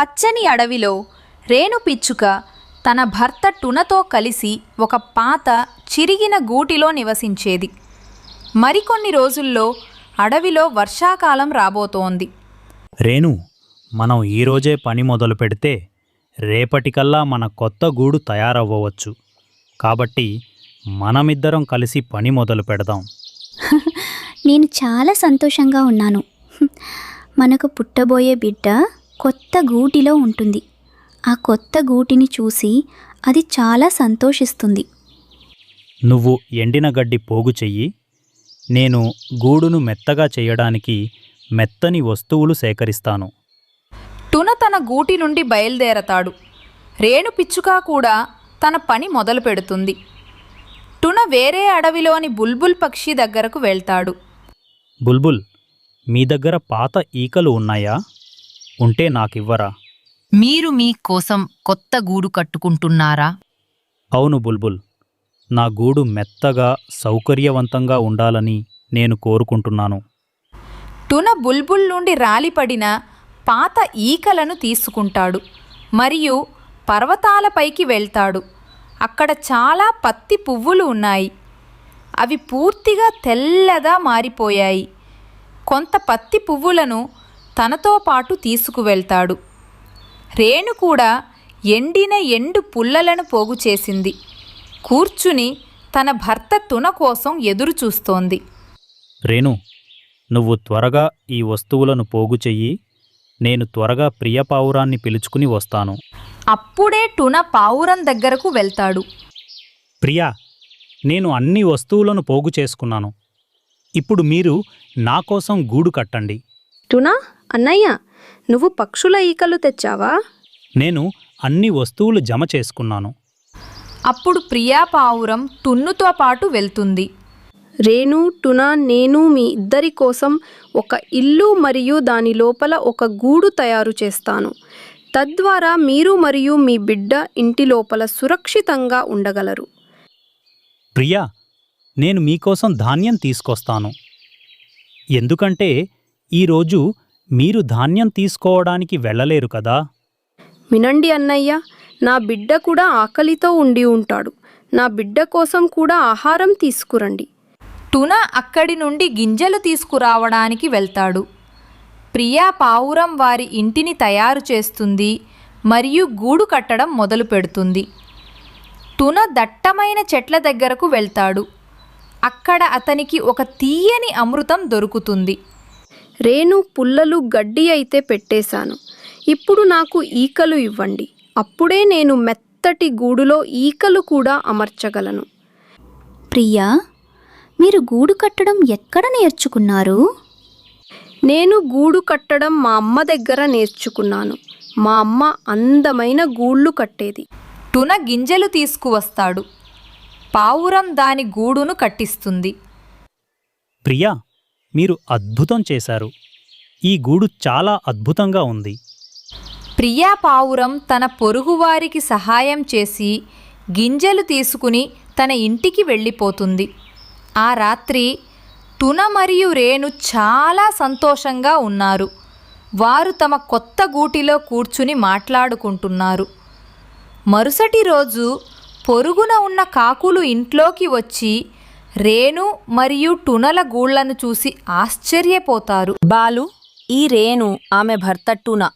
పచ్చని అడవిలో రేణు పిచ్చుక తన భర్త టునతో కలిసి ఒక పాత చిరిగిన గూటిలో నివసించేది. మరికొన్ని రోజుల్లో అడవిలో వర్షాకాలం రాబోతోంది. రేణు మనం ఈరోజే పని మొదలు పెడితే రేపటికల్లా మన కొత్త గూడు తయారవ్వవచ్చు. కాబట్టి మనమిద్దరం కలిసి పని మొదలు పెడదాం. నేను చాలా సంతోషంగా ఉన్నాను. మనకు పుట్టబోయే బిడ్డ కొత్త గూటిలో ఉంటుంది. ఆ కొత్త గూటిని చూసి అది చాలా సంతోషిస్తుంది. నువ్వు ఎండిన గడ్డి పోగు చెయ్యి. నేను గూడును మెత్తగా చేయడానికి మెత్తని వస్తువులు సేకరిస్తాను. టున తన గూటి నుండి బయలుదేరతాడు. రేణు పిచ్చుక కూడా తన పని మొదలు పెడుతుంది. టున వేరే అడవిలోని బుల్బుల్ పక్షి దగ్గరకు వెళ్తాడు. బుల్బుల్ మీ దగ్గర పాత ఈకలు ఉన్నాయా? ఉంటే నాకివ్వరా? మీరు మీ కోసం కొత్త గూడు కట్టుకుంటున్నారా? అవును బుల్బుల్. నా గూడు మెత్తగా సౌకర్యవంతంగా ఉండాలని నేను కోరుకుంటున్నాను. టున బుల్బుల్ నుండి రాలిపడిన పాత ఈకలను తీసుకుంటాడు. మరియు పర్వతాలపైకి వెళ్తాడు. అక్కడ చాలా పత్తి పువ్వులు ఉన్నాయి. అవి పూర్తిగా తెల్లగా మారిపోయాయి. కొంత పత్తి పువ్వులను తనతో పాటు తీసుకువెళ్తాడు. రేణు కూడా ఎండిన ఎండు పుల్లలను పోగు చేసింది. కూర్చుని తన భర్త తున కోసం ఎదురు చూస్తోంది. రేణు నువ్వు త్వరగా ఈ వస్తువులను పోగు చెయ్యి. నేను త్వరగా ప్రియపావురాన్ని పిలుచుకుని వస్తాను. అప్పుడే టున పావురం దగ్గరకు వెళ్తాడు. ప్రియా నేను అన్ని వస్తువులను పోగు చేసుకున్నాను. ఇప్పుడు మీరు నా కోసం గూడు కట్టండి. టునా అన్నయ్య నువ్వు పక్షుల ఈకలు తెచ్చావా? నేను అన్ని వస్తువులు జమ చేసుకున్నాను. అప్పుడు ప్రియా పావురం టున్నుతో పాటు వెళ్తుంది. రేణు టునా నేను మీ ఇద్దరి కోసం ఒక ఇల్లు మరియు దాని లోపల ఒక గూడు తయారు చేస్తాను. తద్వారా మీరు మరియు మీ బిడ్డ ఇంటి లోపల సురక్షితంగా ఉండగలరు. ప్రియా నేను మీకోసం ధాన్యం తీసుకొస్తాను. ఎందుకంటే ఈరోజు మీరు ధాన్యం తీసుకోవడానికి వెళ్ళలేరు కదా? వినండి అన్నయ్య నా బిడ్డ కూడా ఆకలితో ఉండి ఉంటాడు. నా బిడ్డ కోసం కూడా ఆహారం తీసుకురండి. టున అక్కడి నుండి గింజలు తీసుకురావడానికి వెళ్తాడు. ప్రియా పావురం వారి ఇంటిని తయారు చేస్తుంది మరియు గూడు కట్టడం మొదలు పెడుతుంది. టున దట్టమైన చెట్ల దగ్గరకు వెళ్తాడు. అక్కడ అతనికి ఒక తీయని అమృతం దొరుకుతుంది. రేణు పుల్లలు గడ్డి అయితే పెట్టేశాను. ఇప్పుడు నాకు ఈకలు ఇవ్వండి. అప్పుడే నేను మెత్తటి గూడులో ఈకలు కూడా అమర్చగలను. ప్రియా మీరు గూడు కట్టడం ఎక్కడ నేర్చుకున్నారు? నేను గూడు కట్టడం మా అమ్మ దగ్గర నేర్చుకున్నాను. మా అమ్మ అందమైన గూళ్ళు కట్టేది. టున గింజలు తీసుకువస్తాడు. పావురం దాని గూడును కట్టిస్తుంది. ప్రియా మీరు అద్భుతం చేశారు. ఈ గూడు చాలా అద్భుతంగా ఉంది. ప్రియా పావురం తన పొరుగువారికి సహాయం చేసి గింజలు తీసుకుని తన ఇంటికి వెళ్ళిపోతుంది. ఆ రాత్రి తున మరియు రేణు చాలా సంతోషంగా ఉన్నారు. వారు తమ కొత్త గూటిలో కూర్చుని మాట్లాడుకుంటున్నారు. మరుసటి రోజు పొరుగున ఉన్న కాకులు ఇంట్లోకి వచ్చి రేణు మరియు టునల గూళ్ళను చూసి ఆశ్చర్యపోతారు. బాలు ఈ రేణు ఆమె భర్త టున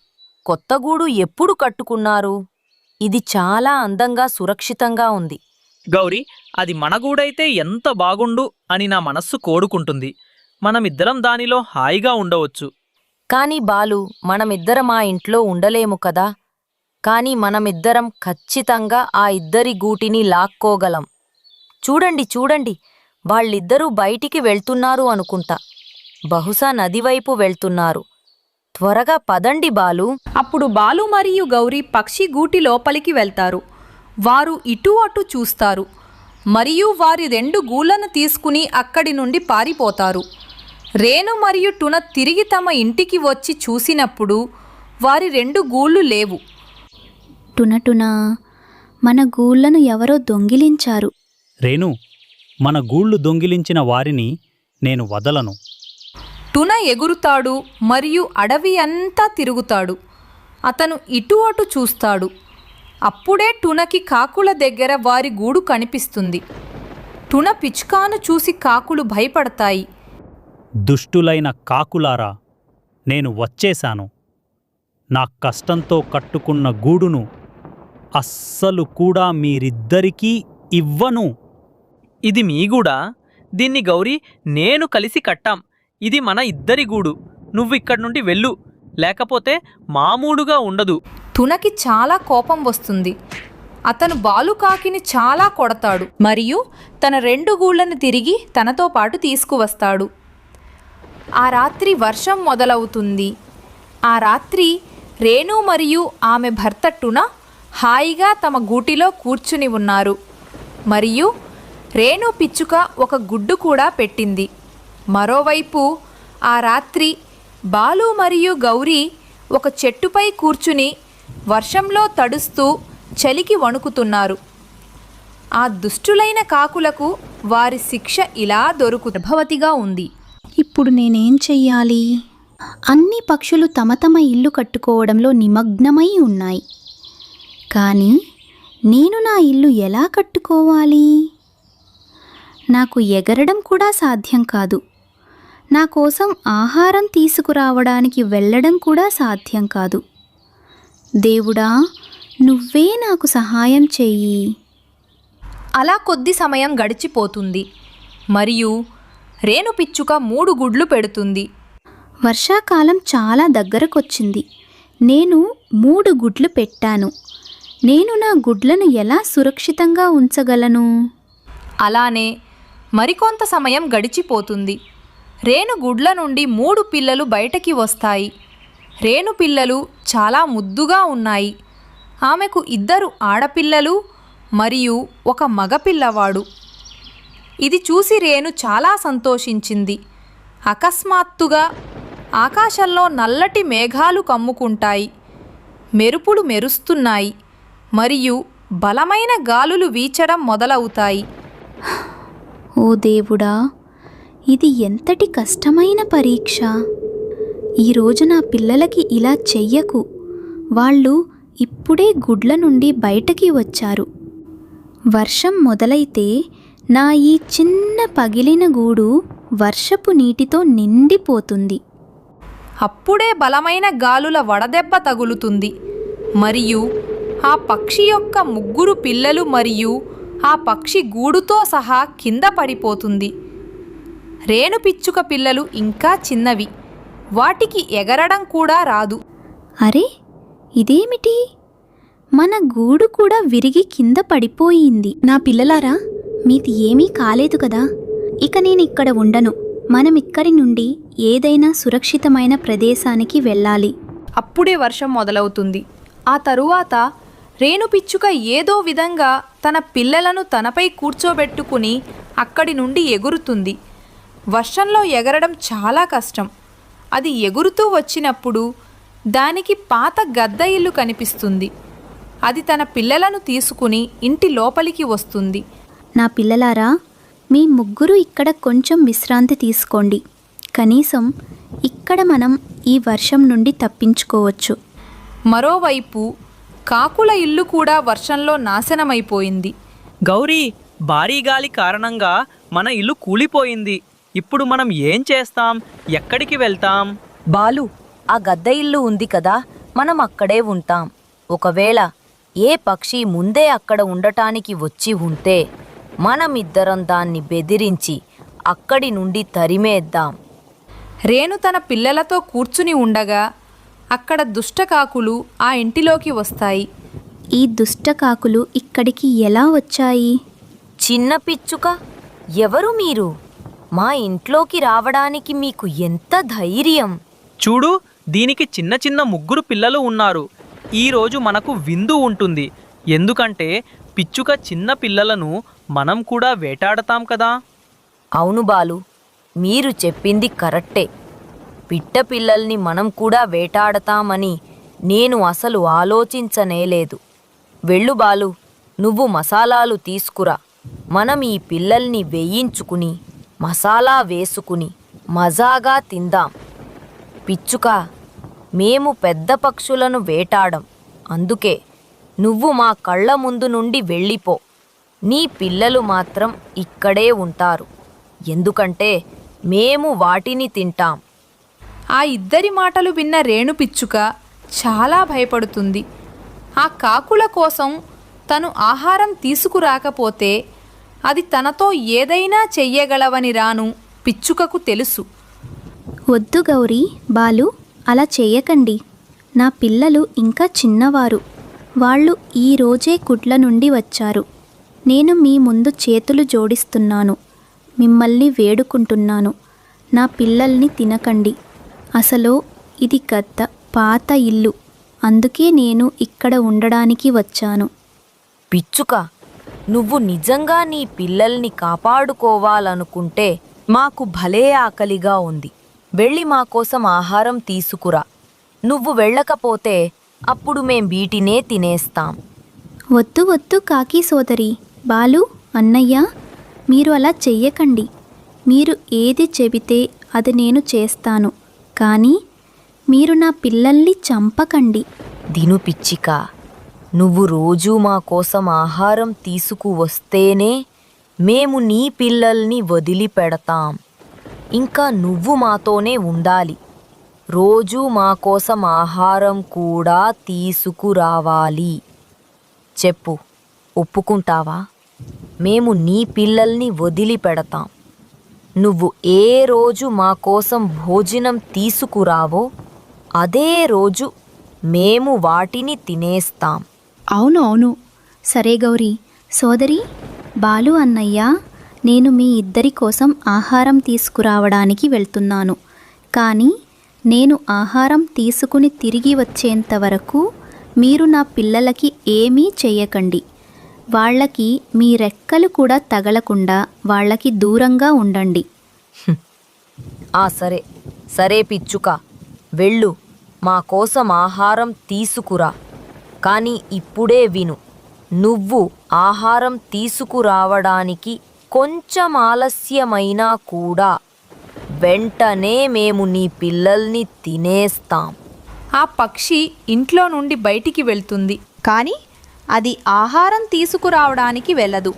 కొత్త గూడు ఎప్పుడు కట్టుకున్నారు? ఇది చాలా అందంగా సురక్షితంగా ఉంది. గౌరీ అది మన గూడైతే ఎంత బాగుండు అని నా మనస్సు కోరుకుంటుంది. మనమిద్దరం దానిలో హాయిగా ఉండవచ్చు. కాని బాలు మనమిద్దరం ఆ ఇంట్లో ఉండలేము కదా? కాని మనమిద్దరం ఖచ్చితంగా ఆ ఇద్దరి గూటిని లాక్కోగలం. చూడండి చూడండి వాళ్ళిద్దరూ బయటికి వెళ్తున్నారు అనుకుంటా. బహుశా నదివైపు వెళ్తున్నారు. త్వరగా పదండి బాలు. అప్పుడు బాలు మరియు గౌరీ పక్షి గూటి లోపలికి వెళ్తారు. వారు ఇటు అటు చూస్తారు. మరియు వారి రెండు గూళ్ళను తీసుకుని అక్కడి నుండి పారిపోతారు. రేణు మరియు టున తిరిగి తమ ఇంటికి వచ్చి చూసినప్పుడు వారి రెండు గూళ్ళు లేవు. టునటునా మన గూళ్ళను ఎవరో దొంగిలించారు. రేణు మన గూళ్ళు దొంగిలించిన వారిని నేను వదలను. టున ఎగురుతాడు మరియు అడవి అంతా తిరుగుతాడు. అతను ఇటు అటు చూస్తాడు. అప్పుడే టునకి కాకుల దగ్గర వారి గూడు కనిపిస్తుంది. టున పిచ్చుకాను చూసి కాకులు భయపడతాయి. దుష్టులైన కాకులారా నేను వచ్చేశాను. నా కష్టంతో కట్టుకున్న గూడును అస్సలు కూడా మీరిద్దరికీ ఇవ్వను. ఇది మీ గూడా? దీన్ని గౌరీ నేను కలిసి కట్టాం. ఇది మన ఇద్దరి గూడు. నువ్వు ఇక్కడి నుండి వెళ్ళు. లేకపోతే మామూలుగా ఉండదు. తునకి చాలా కోపం వస్తుంది. అతను బాలుకాకిని చాలా కొడతాడు. మరియు తన రెండు గూళ్ళను తిరిగి తనతో పాటు తీసుకువస్తాడు. ఆ రాత్రి వర్షం మొదలవుతుంది. ఆ రాత్రి రేణు మరియు ఆమె భర్త టున హాయిగా తమ గూటిలో కూర్చుని ఉన్నారు. మరియు రేణు పిచ్చుక ఒక గుడ్డు కూడా పెట్టింది. మరోవైపు ఆ రాత్రి బాలు మరియు గౌరీ ఒక చెట్టుపై కూర్చుని వర్షంలో తడుస్తూ చలికి వణుకుతున్నారు. ఆ దుష్టులైన కాకులకు వారి శిక్ష ఇలా దొరుకు గర్భవతిగా ఉంది. ఇప్పుడు నేనేం చెయ్యాలి? అన్ని పక్షులు తమ తమ ఇల్లు కట్టుకోవడంలో నిమగ్నమై ఉన్నాయి. కానీ నేను నా ఇల్లు ఎలా కట్టుకోవాలి? నాకు ఎగరడం కూడా సాధ్యం కాదు. నా కోసం ఆహారం తీసుకురావడానికి వెళ్ళడం కూడా సాధ్యం కాదు. దేవుడా నువ్వే నాకు సహాయం చెయ్యి. అలా కొద్ది సమయం గడిచిపోతుంది. మరియు రేణు పిచ్చుక మూడు గుడ్లు పెడుతుంది. వర్షాకాలం చాలా దగ్గరకొచ్చింది. నేను మూడు గుడ్లు పెట్టాను. నేను నా గుడ్లను ఎలా సురక్షితంగా ఉంచగలను? అలానే మరికొంత సమయం గడిచిపోతుంది. రేణు గుడ్ల నుండి మూడు పిల్లలు బయటకి వస్తాయి. రేణు పిల్లలు చాలా ముద్దుగా ఉన్నాయి. ఆమెకు ఇద్దరు ఆడపిల్లలు మరియు ఒక మగపిల్లవాడు. ఇది చూసి రేణు చాలా సంతోషించింది. అకస్మాత్తుగా ఆకాశంలో నల్లటి మేఘాలు కమ్ముకుంటాయి. మెరుపులు మెరుస్తున్నాయి. మరియు బలమైన గాలులు వీచడం మొదలవుతాయి. ఓ దేవుడా ఇది ఎంతటి కష్టమైన పరీక్ష. ఈరోజు నా పిల్లలకి ఇలా చెయ్యకు. వాళ్ళు ఇప్పుడే గుడ్ల నుండి బయటకి వచ్చారు. వర్షం మొదలైతే నా ఈ చిన్న పగిలిన గూడు వర్షపు నీటితో నిండిపోతుంది. అప్పుడే బలమైన గాలుల వడదెబ్బ తగులుతుంది. మరియు ఆ పక్షి యొక్క ముగ్గురు పిల్లలు మరియు ఆ పక్షి గూడుతో సహా కింద పడిపోతుంది. రేణు పిచ్చుక పిల్లలు ఇంకా చిన్నవి. వాటికి ఎగరడం కూడా రాదు. అరే ఇదేమిటి? మన గూడు కూడా విరిగి కింద పడిపోయింది. నా పిల్లలారా మీది ఏమీ కాలేదు కదా? ఇక నేను ఇక్కడ ఉండను. మనం ఇక్కడి నుండి ఏదైనా సురక్షితమైన ప్రదేశానికి వెళ్ళాలి. అప్పుడే వర్షం మొదలవుతుంది. ఆ తరువాత రేణు పిచ్చుక ఏదో విధంగా తన పిల్లలను తనపై కూర్చోబెట్టుకుని అక్కడి నుండి ఎగురుతుంది. వర్షంలో ఎగరడం చాలా కష్టం. అది ఎగురుతూ వచ్చినప్పుడు దానికి పాత గద్ద ఇల్లు కనిపిస్తుంది. అది తన పిల్లలను తీసుకుని ఇంటి లోపలికి వస్తుంది. నా పిల్లలారా మీ ముగ్గురు ఇక్కడ కొంచెం విశ్రాంతి తీసుకోండి. కనీసం ఇక్కడ మనం ఈ వర్షం నుండి తప్పించుకోవచ్చు. మరోవైపు కాకుల ఇల్లు కూడా వర్షంలో నాశనమైపోయింది. గౌరీ భారీ గాలి కారణంగా మన ఇల్లు కూలిపోయింది. ఇప్పుడు మనం ఏం చేస్తాం? ఎక్కడికి వెళ్తాం? బాలు ఆ గద్ద ఇల్లు ఉంది కదా మనం అక్కడే ఉంటాం. ఒకవేళ ఏ పక్షి ముందే అక్కడ ఉండటానికి వచ్చి ఉంటే మనమిద్దరం దాన్ని బెదిరించి అక్కడి నుండి తరిమేద్దాం. రేణు తన పిల్లలతో కూర్చుని ఉండగా అక్కడ దుష్టకాకులు ఆ ఇంటిలోకి వస్తాయి. ఈ దుష్టకాకులు ఇక్కడికి ఎలా వచ్చాయి? చిన్న పిచ్చుక ఎవరు మీరు? మా ఇంట్లోకి రావడానికి మీకు ఎంత ధైర్యం? చూడు దీనికి చిన్న చిన్న ముగ్గురు పిల్లలు ఉన్నారు. ఈ రోజు మనకు విందు ఉంటుంది. ఎందుకంటే పిచ్చుక చిన్న పిల్లలను మనం కూడా వేటాడతాం కదా? అవును బాలు మీరు చెప్పింది కరెక్టే. పిట్ట పిల్లల్ని మనం కూడా వేటాడతామని నేను అసలు ఆలోచించనేలేదు వెళ్ళు బాలు నువ్వు మసాలాలు తీసుకురా. మనం ఈ పిల్లల్ని వేయించుకుని మసాలా వేసుకుని మజాగా తిందాం. పిచ్చుక మేము పెద్ద పక్షులను వేటాడం. అందుకే నువ్వు మా కళ్ళ ముందు నుండి వెళ్ళిపో. నీ పిల్లలు మాత్రం ఇక్కడే ఉంటారు. ఎందుకంటే మేము వాటిని తింటాం. ఆ ఇద్దరి మాటలు విన్న రేణు పిచ్చుక చాలా భయపడుతుంది. ఆ కాకుల కోసం తను ఆహారం తీసుకురాకపోతే అది తనతో ఏదైనా చెయ్యగలవని రాను పిచ్చుకకు తెలుసు. వద్దు గౌరీ బాలు అలా చేయకండి నా పిల్లలు ఇంకా చిన్నవారు. వాళ్ళు ఈరోజే కుట్ల నుండి వచ్చారు. నేను మీ ముందు చేతులు జోడిస్తున్నాను. మిమ్మల్ని వేడుకుంటున్నాను. నా పిల్లల్ని తినకండి. అసలు ఇది గద్ద పాత ఇల్లు. అందుకే నేను ఇక్కడ ఉండడానికి వచ్చాను. పిచ్చుక నువ్వు నిజంగా నీ పిల్లల్ని కాపాడుకోవాలనుకుంటే మాకు భలే ఆకలిగా ఉంది. వెళ్ళి మా కోసం ఆహారం తీసుకురా. నువ్వు వెళ్ళకపోతే అప్పుడు మేం వీటినే తినేస్తాం. వద్దు వద్దు కాకి సోదరి. బాలు అన్నయ్య మీరు అలా చెయ్యకండి. మీరు ఏది చెబితే అది నేను చేస్తాను. కానీ మీరు నా పిల్లల్ని చంపకండి. దిను పిచ్చిక నువ్వు రోజూ మా కోసం ఆహారం తీసుకువస్తేనే మేము నీ పిల్లల్ని వదిలిపెడతాం. ఇంకా నువ్వు మాతోనే ఉండాలి. రోజూ మా కోసం ఆహారం కూడా తీసుకురావాలి చెప్పు ఒప్పుకుంటావా? మేము నీ పిల్లల్ని వదిలిపెడతాం. నువ్వు ఏ రోజు మా కోసం భోజనం తీసుకురావో అదే రోజు మేము వాటిని తినేస్తాం. అవును అవును సరే గౌరీ సోదరి బాలు అన్నయ్య నేను మీ ఇద్దరి కోసం ఆహారం తీసుకురావడానికి వెళ్తున్నాను. కానీ నేను ఆహారం తీసుకుని తిరిగి వచ్చేంత వరకు మీరు నా పిల్లలకి ఏమీ చేయకండి. వాళ్ళకి మీ రెక్కలు కూడా తగలకుండా వాళ్ళకి దూరంగా ఉండండి. ఆ సరే. సరే పిచ్చుక. వెళ్ళు. మా కోసం ఆహారం తీసుకురా. కానీ ఇప్పుడే విను. నువ్వు ఆహారం తీసుకురావడానికి కొంచెం ఆలస్యమైనా కూడా వెంటనే మేము నీ పిల్లల్ని తినేస్తాం. ఆ పక్షి ఇంట్లో నుండి బయటికి వెళ్తుంది. కానీ అది ఆహారం తీసుకురావడానికి వెళ్ళదు.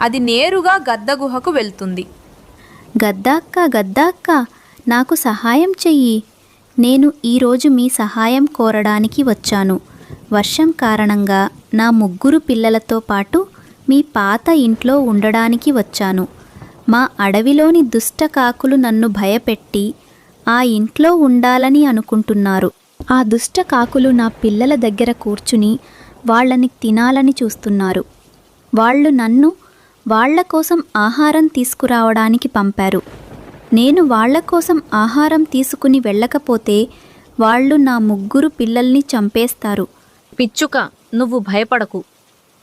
అది నేరుగా గద్ద గుహకు వెళ్తుంది. గద్దాక్క గద్దాక్క నాకు సహాయం చెయ్యి. నేను ఈరోజు మీ సహాయం కోరడానికి వచ్చాను. వర్షం కారణంగా నా ముగ్గురు పిల్లలతో పాటు మీ పాత ఇంట్లో ఉండడానికి వచ్చాను. మా అడవిలోని దుష్ట కాకులు నన్ను భయపెట్టి ఆ ఇంట్లో ఉండాలని అనుకుంటున్నారు. ఆ దుష్ట కాకులు నా పిల్లల దగ్గర కూర్చుని వాళ్ళని తినాలని చూస్తున్నారు. వాళ్ళు నన్ను వాళ్ళ కోసం ఆహారం తీసుకురావడానికి పంపారు. నేను వాళ్ళ కోసం ఆహారం తీసుకుని వెళ్ళకపోతే వాళ్ళు నా ముగ్గురు పిల్లల్ని చంపేస్తారు. పిచ్చుక నువ్వు భయపడకు.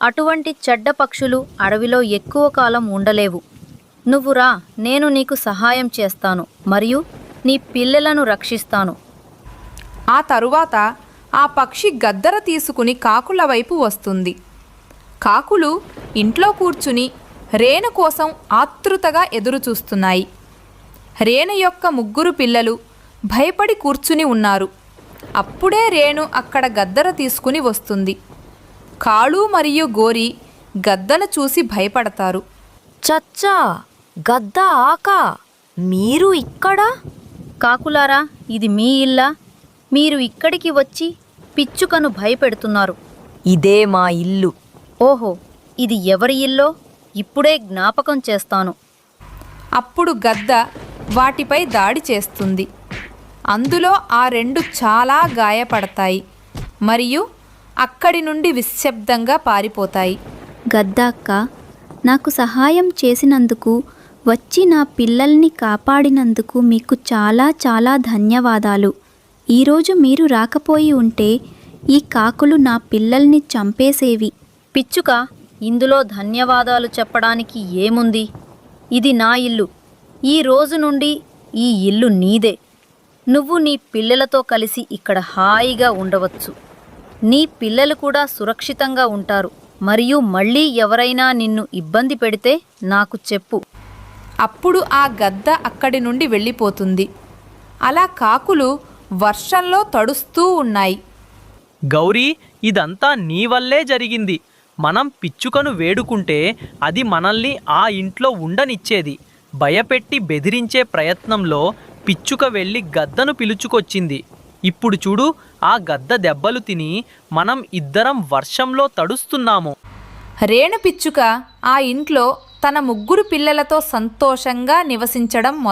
అటువంటి చెడ్డ పక్షులు అడవిలో ఎక్కువ కాలం ఉండలేవు. నువ్వు రా నేను నీకు సహాయం చేస్తాను మరియు నీ పిల్లలను రక్షిస్తాను. ఆ తరువాత ఆ పక్షి గద్దర తీసుకుని కాకుల వైపు వస్తుంది. కాకులు ఇంట్లో కూర్చుని రేణు కోసం ఆతృతగా ఎదురుచూస్తున్నాయి రేణు యొక్క ముగ్గురు పిల్లలు భయపడి కూర్చుని ఉన్నారు. అప్పుడే రేణు అక్కడ గద్దర తీసుకుని వస్తుంది. కాళు మరియు గోరి గద్దను చూసి భయపడతారు. చచ్చా గద్ద ఆక మీరు ఇక్కడ? కాకులారా ఇది మీ ఇల్లా? మీరు ఇక్కడికి వచ్చి పిచ్చుకను భయపెడుతున్నారు. ఇదే మా ఇల్లు. ఓహో ఇది ఎవరి ఇల్లో? ఇప్పుడే జ్ఞాపకం చేస్తాను. అప్పుడు గద్ద వాటిపై దాడి చేస్తుంది. అందులో ఆ రెండు చాలా గాయపడతాయి మరియు అక్కడి నుండి నిశ్శబ్దంగా పారిపోతాయి. గద్దాక్క నాకు సహాయం చేసినందుకు వచ్చి నా పిల్లల్ని కాపాడినందుకు మీకు చాలా చాలా ధన్యవాదాలు. ఈరోజు మీరు రాకపోయి ఉంటే ఈ కాకులు నా పిల్లల్ని చంపేసేవి. పిచ్చుక ఇందులో ధన్యవాదాలు చెప్పడానికి ఏముంది? ఇది నా ఇల్లు. ఈ రోజు నుండి ఈ ఇల్లు నీదే. నువ్వు నీ పిల్లలతో కలిసి ఇక్కడ హాయిగా ఉండవచ్చు. నీ పిల్లలు కూడా సురక్షితంగా ఉంటారు. మరియు మళ్ళీ ఎవరైనా నిన్ను ఇబ్బంది పెడితే నాకు చెప్పు. అప్పుడు ఆ గద్ద అక్కడి నుండి వెళ్ళిపోతుంది. అలా కాకులు వర్షంలో తడుస్తూ ఉన్నాయి. గౌరీ ఇదంతా నీ వల్లే జరిగింది. మనం పిచ్చుకను వేడుకుంటే అది మనల్ని ఆ ఇంట్లో ఉండనిచ్చేది. భయపెట్టి బెదిరించే ప్రయత్నంలో పిచ్చుక వెళ్ళి గద్దను పిలుచుకొచ్చింది. ఇప్పుడు చూడు ఆ గద్ద దెబ్బలు తిని మనం ఇద్దరం వర్షంలో తడుస్తున్నాము. రేణు పిచ్చుక ఆ ఇంట్లో తన ముగ్గురు పిల్లలతో సంతోషంగా నివసించడం మొదలు